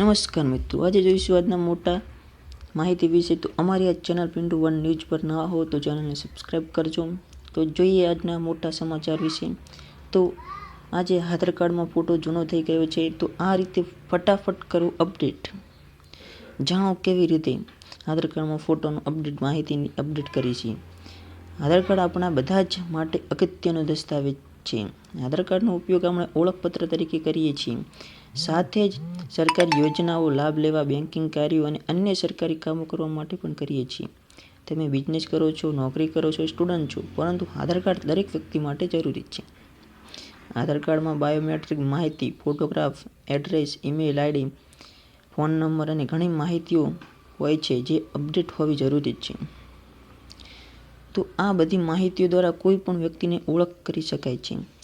નમસ્કાર મિત્રો, આજે જોઈશું આજના મોટા માહિતી વિશે. તો અમારી આ ચેનલ પિન્ટુ વન ન્યૂઝ પર નવા હો તો ચેનલને સબસ્ક્રાઈબ કરજો. તો જોઈએ આજના મોટા સમાચાર વિશે. તો આજે આધાર કાર્ડમાં ફોટો જૂનો થઈ ગયો છે. તો આ રીતે ફટાફટ કરો અપડેટ. જાણો કેવી રીતે આધાર કાર્ડમાં ફોટોનું અપડેટ, માહિતીની અપડેટ કરી છે આધાર કાર્ડ આપણા બધા જ માટે અગત્યનો દસ્તાવેજ છે. આધાર કાર્ડનો ઉપયોગ આપણે ઓળખપત્ર તરીકે કરીએ છીએ. સાથે જ સરકારી યોજનાઓ, લાભ લેવા બેન્કિંગ કાર્યો અને અન્ય સરકારી કામો કરવા માટે પણ કરીએ છીએ. તમે બિઝનેસ કરો છો, નોકરી કરો છો સ્ટુડન્ટ છો, પરંતુ આધાર કાર્ડ દરેક વ્યક્તિ માટે જરૂરી છે. આધાર કાર્ડમાં બાયોમેટ્રિક માહિતી photograph address email ID phone number અને ઘણી માહિતીઓ હોય છે જે અપડેટ હોવી જરૂરી છે. તો આ બધી માહિતીઓ દ્વારા કોઈ પણ વ્યક્તિને ઓળખ કરી શકાય છે.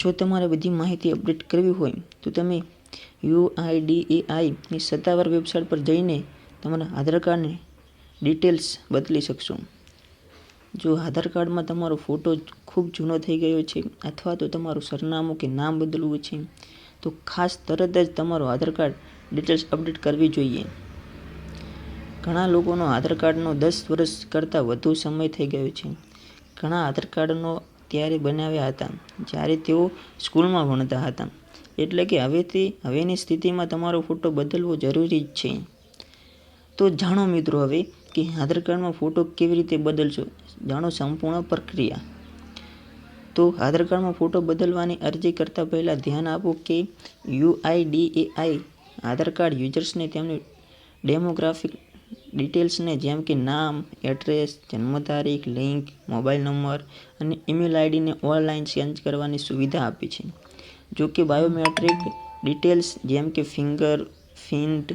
જો તમારે બધી માહિતી અપડેટ કરવી હોય, તો તમે યુઆઈડીએઆઈની સત્તાવાર વેબસાઇટ પર જઈને તમારા આધાર કાર્ડની ડિટેલ્સ બદલી શકશો. જો આધાર કાર્ડમાં તમારો ફોટો ખૂબ જૂનો થઈ ગયો છે અથવા તો તમારું સરનામું કે નામ બદલવું છે, તો ખાસ તરત જ તમારું આધાર કાર્ડ ડિટેલ્સ અપડેટ કરવી જોઈએ. ઘણા લોકોનો આધાર કાર્ડનો દસ વર્ષ કરતાં વધુ સમય થઈ ગયો છે. ઘણા આધાર કાર્ડનો ત્યારે બનાવ્યા હતા. જ્યારે તેઓ સ્કૂલમાં ભણતા હતા. એટલે કે હવેથી હવેની સ્થિતિમાં તમારો ફોટો બદલવો જરૂરી જ છે. તો જાણો મિત્રો હવે કે આધાર કાર્ડમાં ફોટો કેવી રીતે બદલશો? જાણો સંપૂર્ણ પ્રક્રિયા. તો આધાર કાર્ડમાં ફોટો બદલવાની અરજી કરતાં પહેલાં ધ્યાન આપો કે યુઆઈડીએઆઈ આધાર કાર્ડ યુઝર્સને તેમની ડેમોગ્રાફિક ડિટેલ્સને જેમ કે નામ, એડ્રેસ જન્મ તારીખ લિંક, મોબાઈલ નંબર અને ઈમેલ આઈડીને ઓનલાઈન ચેન્જ કરવાની સુવિધા આપી છે. જો કે બાયોમેટ્રિક ડિટેલ્સ જેમ કે ફિંગર, ફિન્ટ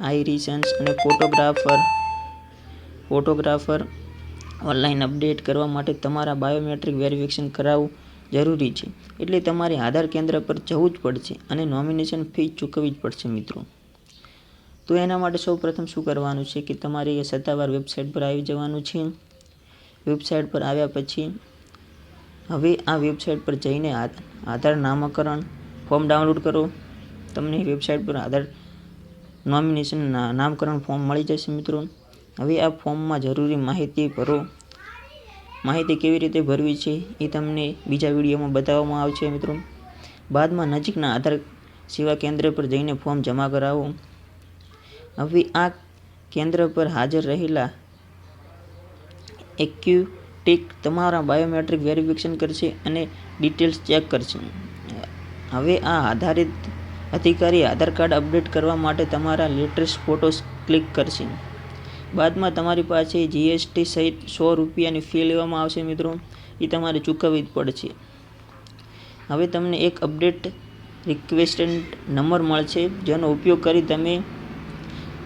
આઈરિસન્સ અને ફોટોગ્રાફર ફોટોગ્રાફર ઓનલાઈન અપડેટ કરવા માટે તમારા બાયોમેટ્રિક વેરિફિકેશન કરાવવું જરૂરી છે. એટલે તમારે આધાર કેન્દ્ર પર જવું જ પડશે અને નોમિનેશન ફી ચૂકવવી જ પડશે મિત્રો. તો એના માટે સૌ પ્રથમ શું કરવાનું છે કે તમારે એ સત્તાવાર વેબસાઇટ પર આવી જવાનું છે. વેબસાઇટ પર આવ્યા પછી હવે આ વેબસાઇટ પર જઈને આધાર નામકરણ ફોર્મ ડાઉનલોડ કરો. તમને વેબસાઇટ પર આધાર નોમિનેશન નામકરણ ફોર્મ મળી જશે મિત્રો. હવે આ ફોર્મમાં જરૂરી માહિતી ભરો. માહિતી કેવી રીતે ભરવી છે એ તમને બીજા વિડીયોમાં બતાવવામાં આવશે મિત્રો. બાદમાં નજીકના આધાર સેવા કેન્દ્ર પર જઈને ફોર્મ જમા કરાવો. હવે આ કેન્દ્ર પર હાજર રહેલા એક્યુટિક તમારા બાયોમેટ્રિક વેરિફિકેશન કરશે અને ડિટેલ્સ ચેક કરશે. હવે આ આધારિત અધિકારી આધાર કાર્ડ અપડેટ કરવા માટે તમારા લેટેસ્ટ ફોટોસ ક્લિક કરશે. બાદમાં તમારી પાસે જીએસટી સહિત સો રૂપિયાની ફી લેવામાં આવશે મિત્રો. એ તમારે ચૂકવવી જ પડશે. હવે તમને એક અપડેટ રિક્વેસ્ટેન્ટ નંબર મળશે, જેનો ઉપયોગ કરી તમે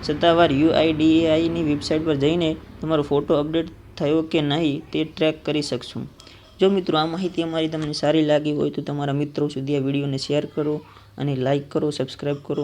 સત્તાવાર યુઆઈડીએઆઈની વેબસાઇટ પર જઈને તમારો ફોટો અપડેટ થયો કે નહીં તે ટ્રેક કરી શકશું. જો મિત્રો આ માહિતી અમારી તમને સારી લાગી હોય તો તમારા મિત્રો સુધી આ વિડીયોને શેર કરો અને લાઇક કરો સબસ્ક્રાઈબ કરો.